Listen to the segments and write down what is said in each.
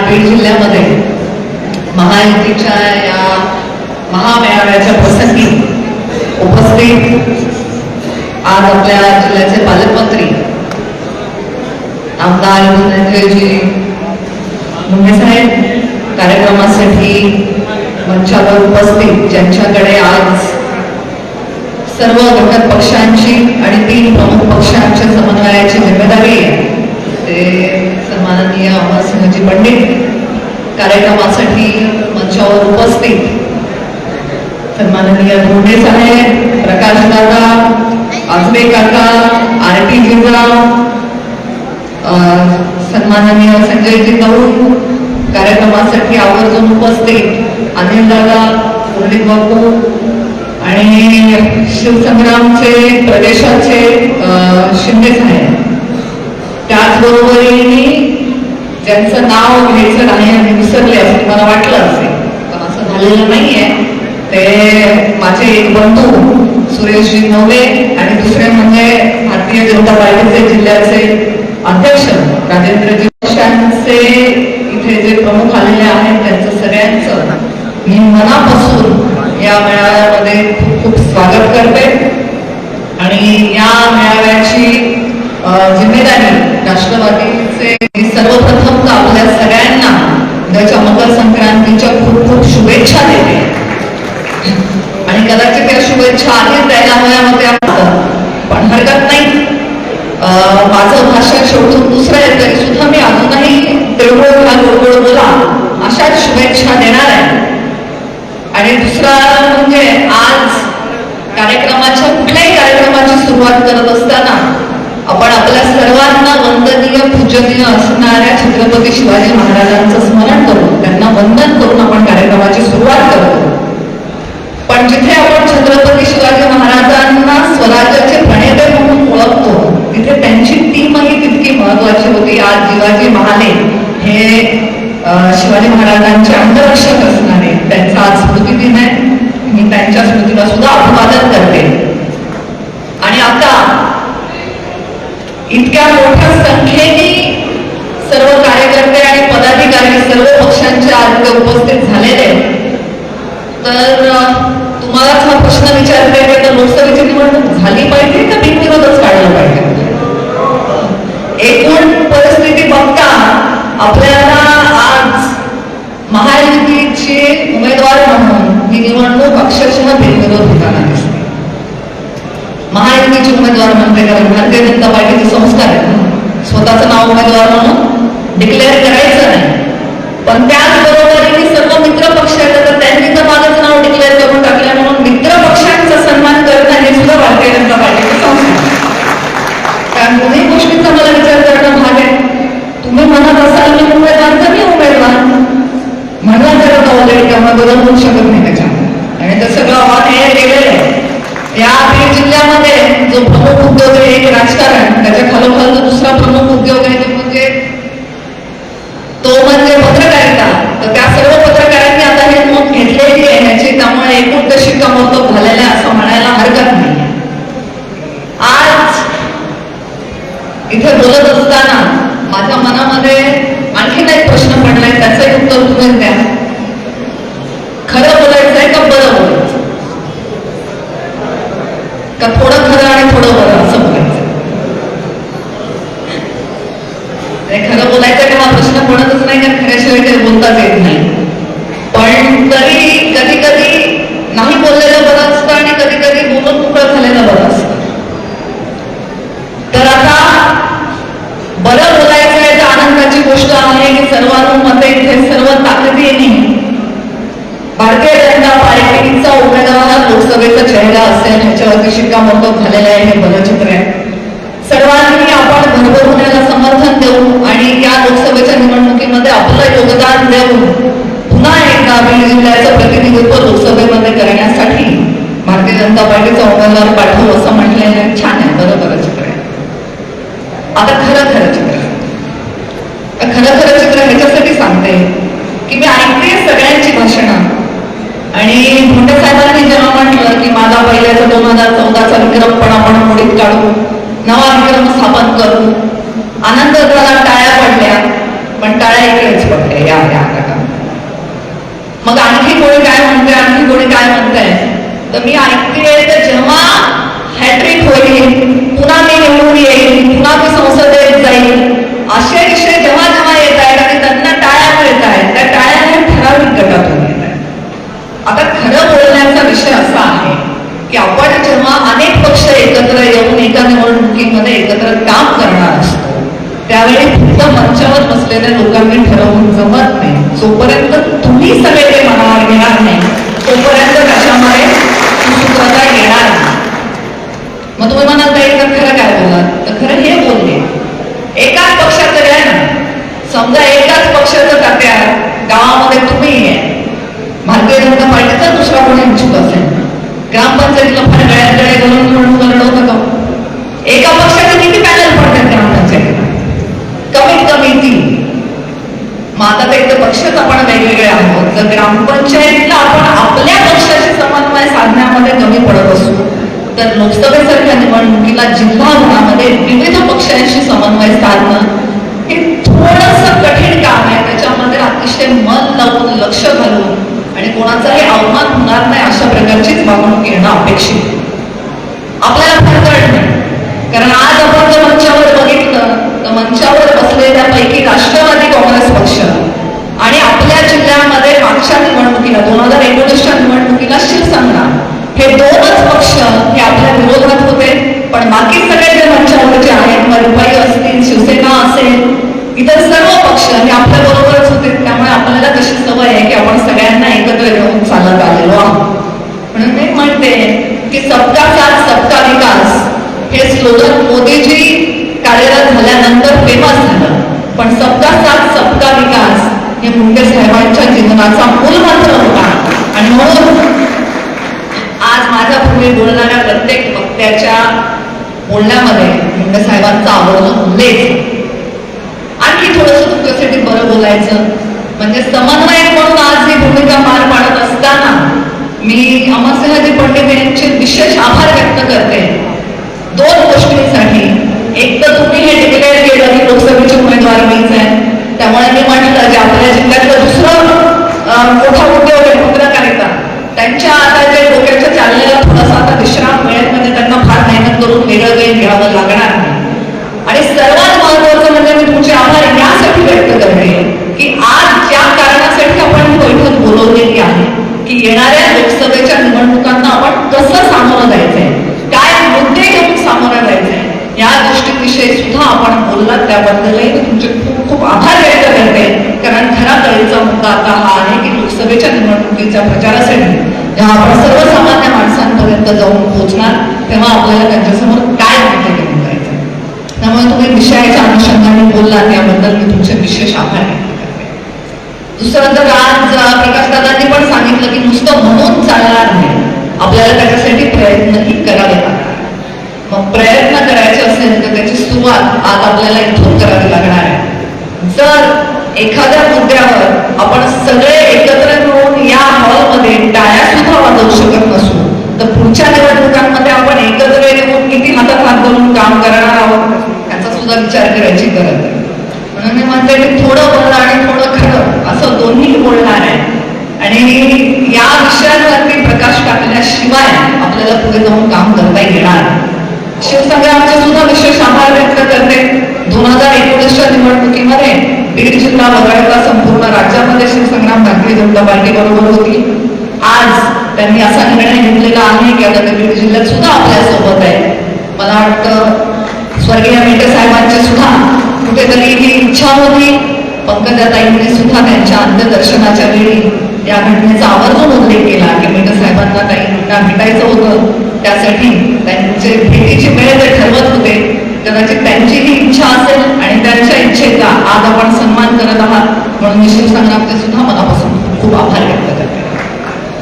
बीड जिल्ह्यामध्ये महायुतीच्या या महामेळाव्याच्या प्रसंगी उपस्थित आज आपल्या जिल्ह्याचे पालकमंत्री आमदार धनंजयजी मुंडे साहेब कार्यक्रमासाठी मंचावर उपस्थित ज्यांच्याकडे आज सर्व घटक पक्षांची आणि तीन प्रमुख पक्षांच्या समन्वयाची जिम्मेदारी आहे. ते सन्माननीय अमरसिंहजी पंडित कार्यक्रमासाठी मंचावर उपस्थित. सन्माननीय धोंडे साहेब प्रकाश दादा आजबे काका आर टी सन्माननीय संजयजी कौर कार्यक्रमासाठी आवर्जून उपस्थित. अनिल दादा मुरली बापू आणि शिवसंग्रामचे प्रदेशाचे शिंदे साहेब. त्याचबरोबरीने ज्यांचं नाव घ्यायचं नाही आणि विसरले असं मला वाटलं असेल पण असं झालेलं नाहीये. ते माझे एक बंधू सुरेशजी नवले आणि दुसरे म्हणजे भारतीय जनता पार्टीचे जिल्ह्याचे अध्यक्ष राजेंद्रजी पक्षांचे इथे जे प्रमुख आलेले आहेत त्यांचं सगळ्यांचं मी मनापासून या मेळाव्यामध्ये खूप खूप स्वागत करते. आणि या मेळाव्याची जिम्मेदारी राष्ट्रवादीचे सर्वप्रथम तर आपल्या सगळ्यांना उद्याच्या मकर संक्रांतीच्या खूप खूप शुभेच्छा देते. आणि कदाचित या शुभेच्छा आधीच द्यायला हव्या होत्या पण हरकत नाही. माझं भाषण शेवटून दुसरं आहे तरी सुद्धा मी अजूनही तिळगुळ हा गोडगोड बोला अशाच शुभेच्छा देणार आहे. आणि दुसरा म्हणजे आज कार्यक्रमाच्या कुठल्याही कार्यक्रमाची सुरुवात करत असताना आपण आपल्या सर्वांना वंदनीय पूजनीय असणाऱ्या छत्रपती शिवाजी महाराजांचं स्मरण करून त्यांना वंदन करून आपण कार्यक्रमाची सुरुवात करतो. पण जिथे आपण छत्रपती शिवाजी महाराजांना स्वराज्याचे प्रणेते म्हणून ओळखतो तिथे त्यांची टीमही तितकी महत्वाची होती. आज शिवाजी महाले हे शिवाजी महाराजांचे अंगरक्षक असणारे. त्यांचा आज स्मृती दिन आहे. मी त्यांच्या स्मृतीला सुद्धा अभिवादन करते. आणि आता इतक्या मोठ्या संख्येने सर्व कार्यकर्ते आणि पदाधिकारी सर्व पक्षांचे आज उपस्थित झालेले आहेत. तर तुम्हालाच हा प्रश्न विचारता येते तर लोकसभेची निवडणूक झाली पाहिजे का बिनविरोधच काढलं पाहिजे एकूण परिस्थिती बघता आपल्याला आज महायुतीचे उमेदवार म्हणून ही निवडणूक अक्षरशः बिनविरोध होताना महायुतीचे उमेदवार म्हणते कारण भारतीय जनता पार्टीचे संस्कार आहेत स्वतःचं नाव उमेदवार म्हणून डिक्लेअर करायचं नाही. पण त्याचबरोबरीने सर्व मित्र पक्ष आहेत. तर त्यांनी तर माझं नाव डिक्लेअर करून टाकलं म्हणून मित्र पक्षांचा सन्मान करणं हे सुद्धा भारतीय जनता पार्टीचं संस्कार कारण दोन्ही गोष्टींचा मला विचार करणं इथे बोलत असताना माझ्या मनामध्ये आणखी एक प्रश्न पडलाय त्याचंही उत्तर तुम्ही द्या खरं बोलायचं आहे का बरं बोलायचं का थोडं खरं आणि थोडं बरं असं बोलायचं नाही, खरं बोलायचं का हा प्रश्न पडतच नाही कारण खऱ्याशिवाय काही बोलताच येत नाही पण तरी कधी कधी नाही बोललेलं बरं असतं आणि कधी कधी बोलून मोकळं झालेलं बरं असतं तर आता बरं बोलायचं आहे तर आनंदाची गोष्ट आहे की सर्वानुमते इथे सर्व ताकदीने भारतीय जनता पार्टीचा उमेदवार हा लोकसभेचा चेहरा असेल ह्याच्यावरती शिक्कामोर्तब झालेलं आहे हे बलचित्र चित्र आहे. सर्वांनी आपण भरभरून होण्याला समर्थन देऊ आणि या लोकसभेच्या निवडणुकीमध्ये आपलं योगदान देऊन पुन्हा एकदा बीड जिल्ह्याचं प्रतिनिधित्व लोकसभेमध्ये करण्यासाठी भारतीय जनता पार्टीचा उमेदवार पाठवू असं म्हटलेलं आहे. छान आहे बरं बरं चित्र आहे. आता खरं खरं चित्र खरं खरं चित्र ह्याच्यासाठी सांगते की मी ऐकते सगळ्यांची भाषणं. आणि भोंडे साहेबांनी जेव्हा म्हटलं की माझा पहिल्याचा दोन हजार चौदाचा विक्रम पण आपण मोडीत काढू नवा विक्रम स्थापन करू आनंद झाला टाळ्या पडल्या पण टाळ्या इकडेच पडल्या या या मग आणखी कोणी काय म्हणते आणखी कोणी काय म्हणताय? तर मी ऐक तर जेव्हा हॅट्रिक होईल पुन्हा मी निवडून येईल पुन्हा मी संसदेत जाईल असे विषय जेव्हा जेव्हा येत आहेत आणि त्यांना टाळ्या मिळत आहेत त्या टाळ्या ह्या ठराविक गटातून येत आहेत आता खरं बोलण्याचा विषय असा आहे की आपण जेव्हा अनेक पक्ष एकत्र येऊन एका निवडणुकीमध्ये एकत्र काम करणार असतो त्यावेळी फक्त मंचावर बसलेल्या लोकांनी ठरवून जमत नाही जोपर्यंत तुम्ही सगळे ते मनावर घेणार नाही तोपर्यंत त्याच्यामध्ये सुसूत्रता येणार नाही मग तुम्ही म्हणाल ताई तर खरं काय बोलात तर खरं हे बोलले एकाच पक्षाचं आहे ना समजा एकाच पक्षाचं तात्या गावामध्ये तुम्ही आहे भारतीय जनता पार्टीचा दुसरा कोणी इच्छुक असेल ग्रामपंचायतीला फार गळ्यात गळे घालून निवडणूक लढवतं का एका पक्षाचे किती पॅनल पडतात ग्रामपंचायतीला कमीत कमी तीन मग आता ते एकतर पक्षच आपण तर ग्रामपंचायतीला आपण आपल्या पक्षाशी समन्वय साधण्यामध्ये कमी पडत असू. तर लोकसभेसारख्या निवडणुकीला जिल्हा रुग्णामध्ये विविध पक्षांशी समन्वय साधणं हे थोडस कठीण काम आहे. त्याच्यामध्ये अतिशय मन लावून लक्ष घालून आणि कोणाचाही अवमान होणार नाही अशा प्रकारचीच वागणूक येणं अपेक्षित. आपल्याला फरकत नाही. कारण आज आपण जर मंचावर बघितलं तर मंचावर बसलेल्यापैकी राष्ट्रवादी काँग्रेस पक्ष आणि आपल्या जिल्ह्यामध्ये मागच्या निवडणुकीला दोन हजार एकोणीसच्या निवडणुकीला शिवसंग्राम हे दोनच पक्ष हे आपल्या विरोधात होते पण बाकी सगळे जे मंचावरचे आहेत मग रुपाई असतील शिवसेना असेल इतर सर्व पक्ष हे आपल्या बरोबरच होते. त्यामुळे आपल्याला तशी सवय आहे की आपण सगळ्यांना एकत्र घेऊन चालत आलेलो आहोत. म्हणून मी म्हणते की सबका साथ सबका विकास हे स्लोगन मोदीजी कार्यरत झाल्यानंतर फेमस झालं. पण सबका साथ सबका विकास हे मुंडे साहेबांच्या जीवनाचा मूलमंत्र होता. आणि म्हणून आज माझ्या पूर्वी बोलणाऱ्या प्रत्येक वक्त्याच्या बोलण्यामध्ये मुंडे साहेबांचा आवर्जून उल्लेख. आणखी थोडस तुमच्यासाठी बरं बोलायचं म्हणजे समन्वयक म्हणून आज ही भूमिका पार पाडत असताना मी अमरसिंहजी पंडित यांचे विशेष आभार व्यक्त करते. दोन गोष्टींसाठी. एक तर तुम्ही हे डिक्लेअर केलं की लोकसभेचे उमेदवार मीच आहे. त्यामुळे मी की आपल्या जिल्ह्यातलं दुसरं मोठा उद्योग आहे पत्रकारिता त्यांच्या आता जे डोक्याच्या चाललेला थोडासा आता विश्राम मिळेल म्हणजे त्यांना फार मेहनत करून वेगळं वेळ घ्यावं लागणार नाही. आणि सर्वात महत्वाचं म्हणजे मी तुमचे आभार यासाठी व्यक्त करते की आज ज्या कारणासाठी आपण बैठक बोलवलेली आहे की येणाऱ्या लोकसभेच्या निवडणुकांना आपण कसं सामोरं जायचंय काय मुद्दे घेऊन सामोरं जायचंय या गोष्टींविषयी सुद्धा आपण बोललात. त्याबद्दलही मी तुमचे खूप खूप आभार व्यक्त करते. कारण खरा तळीचा मुद्दा आता हा आहे की लोकसभेच्या निवडणुकीच्या प्रचारासाठी जेव्हा आपण सर्वसामान्य माणसांपर्यंत जाऊन पोहोचणार तेव्हा आपल्याला त्यांच्यासमोर काय माहिती घेऊन जायचं त्यामुळे तुम्ही विषयाच्या अनुषंगाने बोलला त्याबद्दल मी तुमचे विशेष आभार व्यक्त करते. दुसरं तर आज प्रकाश दादांनी पण सांगितलं की नुसतं म्हणून चालणार नाही. आपल्याला त्याच्यासाठी प्रयत्नही करावे लागणार मग प्रयत्न करायचे असेल तर त्याची सुरुवात आज आपल्याला इथून करावी लागणार आहे. जर एखाद्या मुद्द्यावर आपण सगळे एकत्र येऊन या हॉलमध्ये टाळ्या सुद्धा वाजवू शकत नसू. तर पुढच्या निवडणुकांमध्ये आपण एकत्र येऊन किती हातात हात धरून काम करणार आहोत याचा सुद्धा विचार करायची गरज आहे म्हणून मी म्हणते की थोडं बोलणं आणि थोडं खरं असं दोन्ही बोलणार आहे. आणि या विषयांवरती प्रकाश टाकल्याशिवाय आपल्याला पुढे जाऊन काम करता येणार नाही. शिवसंग्रामचे सुद्धा विशेष आभार व्यक्त करते. दोन हजार एकोणीसच्या निवडणुकीमध्ये बीड जिल्हा वगळता संपूर्ण राज्यामध्ये शिवसंग्राम भारतीय जनता पार्टी बरोबर होती. आज त्यांनी असा निर्णय घेतलेला आहे की आता ते बीड जिल्ह्यात सुद्धा आपल्यासोबत आहे मला वाटतं स्वर्गीय मेटे साहेबांची सुद्धा कुठेतरी ही इच्छा होती. पंकजाताईंनी सुद्धा त्यांच्या अंत्यदर्शनाच्या वेळी या घटनेचा आवर्जून उल्लेख केला की मेटे साहेबांना काही भेटायचं होतं. त्यासाठी त्यांचे कदाचित त्यांची ही इच्छा असेल आणि त्यांच्या इच्छेचा आज आपण सन्मान करत आहात म्हणून मी शिवसंग्रामचे सुद्धा मनापासून खूप आभार व्यक्त करते.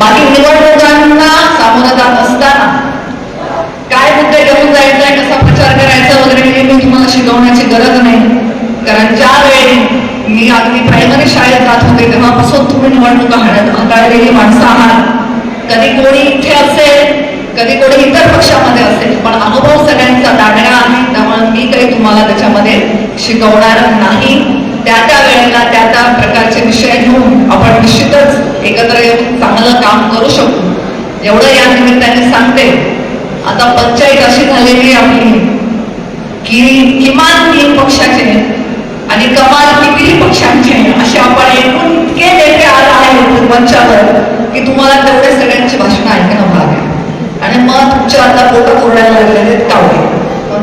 बाकी निवडणुकांना सामोरं जात असताना काय मुद्दे घेऊन जायचंय कसा प्रचार करायचा वगैरे हे मी तुम्हाला शिकवण्याची गरज नाही. कारण ज्या वेळी मी अगदी प्रायमरी शाळेत जात होते तेव्हापासून तुम्ही निवडणुका हाणत हाताळलेली माणसं आहात. कधी कोणी इथे असेल कधी कोणी इतर पक्षामध्ये असेल पण अनुभव सगळ्यांचा दांडगा आहे. त्यामुळे मी काही तुम्हाला त्याच्यामध्ये शिकवणार नाही. त्या त्या वेळेला त्या त्या प्रकारचे विषय घेऊन आपण निश्चितच एकत्र येऊन चांगलं काम करू शकू. एवढं या निमित्ताने सांगते. आता पंचायत अशी झालेली आपली की किमान तीन पक्षाचे आणि कमाल किती पक्षांचे असे आपण एकूण इतके नेते आज आहेत मंचावर की तुम्हाला तेवढे सगळ्यांची भाषणं ऐकणं भाग आहे आणि मग तुमच्या आता कोरडायला लागलेले कावळे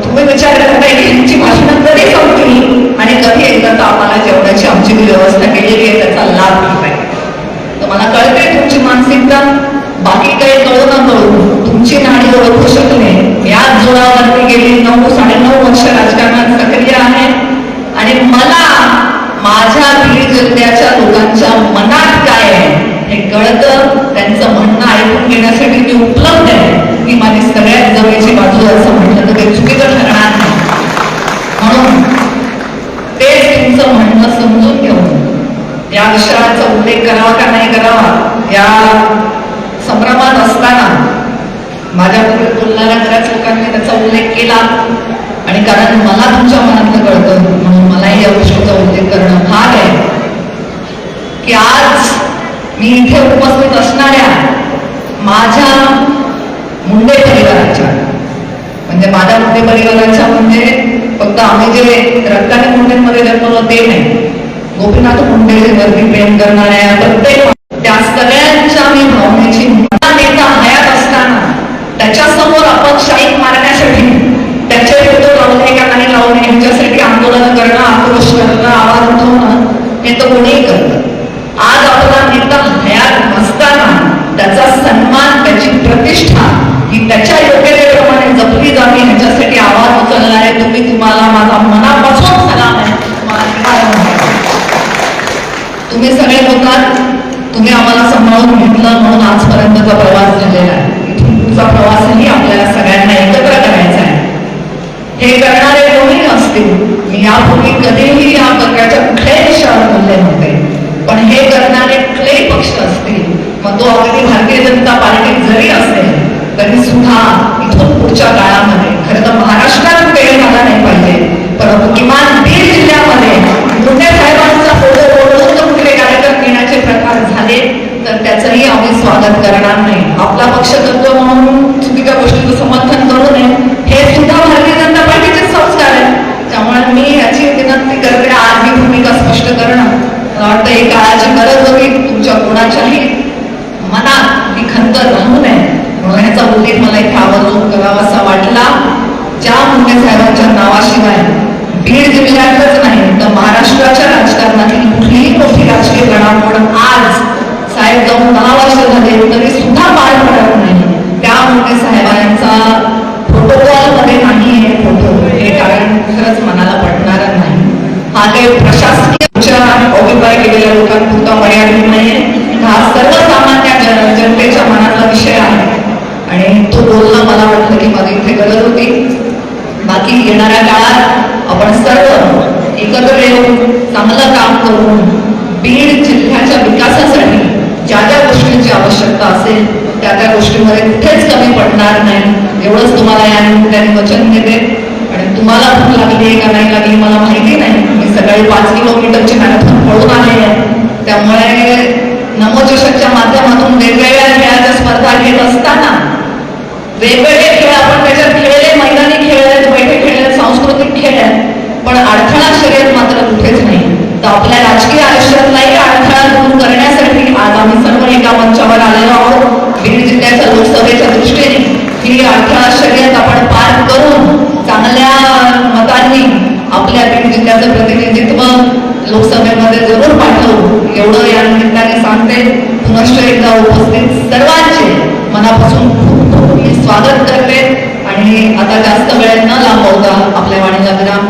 तुम्ही विचार करताय की यांची भाषणं कधी संपली आणि कधी एकदा तर आम्हाला जेवणाची आमची जी व्यवस्था केलेली आहे त्याचा लाभ घेताय तर मला कळते तुमची मानसिकता? बाकी काही कळू ना कळू. तुमची नाणी ओळखू शकले याच जोरावरती गेली नऊ साडेनऊ वर्ष राजकारणात सक्रिय आहे. आणि मला माझ्या बीड जिल्ह्याच्या लोकांच्या मनात आश्रमाचा उल्लेख करावा का नाही करावा या संभ्रमात असताना माझ्या बोलणाऱ्या बऱ्याच लोकांनी त्याचा उल्लेख केला. आणि कारण मला तुमच्या मनातलं कळतं म्हणून मलाही या गोष्टीचा उल्लेख करणं भाग आहे. की आज मी इथे उपस्थित असणाऱ्या माझ्या मुंडे परिवाराच्या म्हणजे माझ्या मुंडे परिवाराच्या म्हणजे फक्त आम्ही जे रक्ताने मुंडेमध्ये जन्मलो ते नाही. गोपीनाथ मुंडे वरती प्रेम करणाऱ्या प्रत्येक त्या सगळ्यांच्या मी भावनेची नेता हयात असताना त्याच्यासमोर आपण शाईक मारण्यासाठी त्याचे फोटो लावणे का नाही लावणे ह्याच्यासाठी आंदोलन करणं आक्रोश करणं आवाज उठवणं हे तर कोणीही करतं आज आपला नेता हयात असताना त्याचा सन्मान त्याची प्रतिष्ठा ही त्याच्या योग्यतेप्रमाणे जपली जावी ह्याच्यासाठी आवाज उचलणारे तुम्ही तुम्हाला माझा मनापासून सलाम तुम्ही सगळे होतात तुम्ही आम्हाला सांभाळून घेतलं म्हणून आजपर्यंतचा प्रवास झालेला आहे. इथून पुढचा प्रवासही आपल्याला सगळ्यांना एकत्र करायचा आहे. हे करणारे कोणी असतील मी यापूर्वी कधीही या प्रकारच्या कुठल्याही विषयावर बोलले नव्हते. पण हे करणारे कुठलेही पक्ष असतील मग तो अगदी भारतीय जनता पार्टी जरी असेल तरी सुद्धा इथून पुढच्या काळामध्ये खरं तर महाराष्ट्रात वेळ झाला नाही पाहिजे परंतु किमान बीड जिल्ह्यामध्ये मुंडे साहेबांचा फोटो आहे तर त्याचंही आम्ही स्वागत करणार नाही. आपला पक्ष करतो म्हणून चुकीच्या गोष्टीचं समर्थन करू नये हे सुद्धा भारतीय जनता पार्टीचे संस्कार आहे त्यामुळे मी याची विनंती करते आज ही भूमिका स्पष्ट करणं मला वाटतं ही काळाची गरज होती तुमच्या कोणाच्याही मनात ही खंत राहू नये म्हणून ह्याचा उल्लेख मला इथे आवर्जून करावासा वाटला ज्या मुंडे साहेबांच्या नावाशिवाय बीड जिल्ह्यातच नाही तर महाराष्ट्राच्या राजकारणातील कुठलीही मोठी राजकीय घडामोड आज साहेब जाऊन दहा वर्ष झाले तरी सुद्धा पार पडत नाही त्या मुंडे साहेबांचा प्रोटोकॉलमध्ये नाही हे फोटो हे कारण खरंच मनाला पटणार नाही हा काही प्रशासकीय ऑक्युपाय केलेल्या लोकांपुरता मर्यादित नाहीये हा सर्वसामान्य जन- जनतेच्या मनातला विषय आहे आणि तो बोलणं मला वाटलं की माझी इथे गरज होती बाकी येणाऱ्या काळात आपण सर्व एकत्र येऊन चांगलं काम करून बीड जिल्ह्याच्या विकासासाठी ज्या ज्या गोष्टींची आवश्यकता असेल त्या त्या गोष्टीमध्ये कुठेच कमी पडणार नाही. एवढंच तुम्हाला या निमित्ताने वचन देते आणि तुम्हाला भूक लागली आहे का नाही लागली मला माहिती नाही. मी सकाळी पाच किलोमीटरची मॅरेथॉन पळून आले आहे. त्यामुळे नमो माध्यमातून वेगवेगळ्या खेळाच्या स्पर्धा घेत असताना वेगवेगळे खेळ आपण त्याच्यात खेळले मैदानी खेळ आहेत बैठे खेळ आहेत सांस्कृतिक खेळ आहेत. पण अडथळा शर्यत मात्र कुठेच नाही. तर आपल्या राजकीय आयुष्यातलाही अडथळा? दूर अठरा शर्यत आपण पार करून चांगल्या मतांनी आपल्या बीड जिल्ह्याचं प्रतिनिधित्व लोकसभेमध्ये जरूर पाठवू. एवढं या निमित्ताने सांगते. पुनश्च एकदा उपस्थित सर्वांचे मनापासून खूप खूप मी स्वागत करते. आणि आता जास्त वेळ न लांबवता आपल्या वाणीला विराम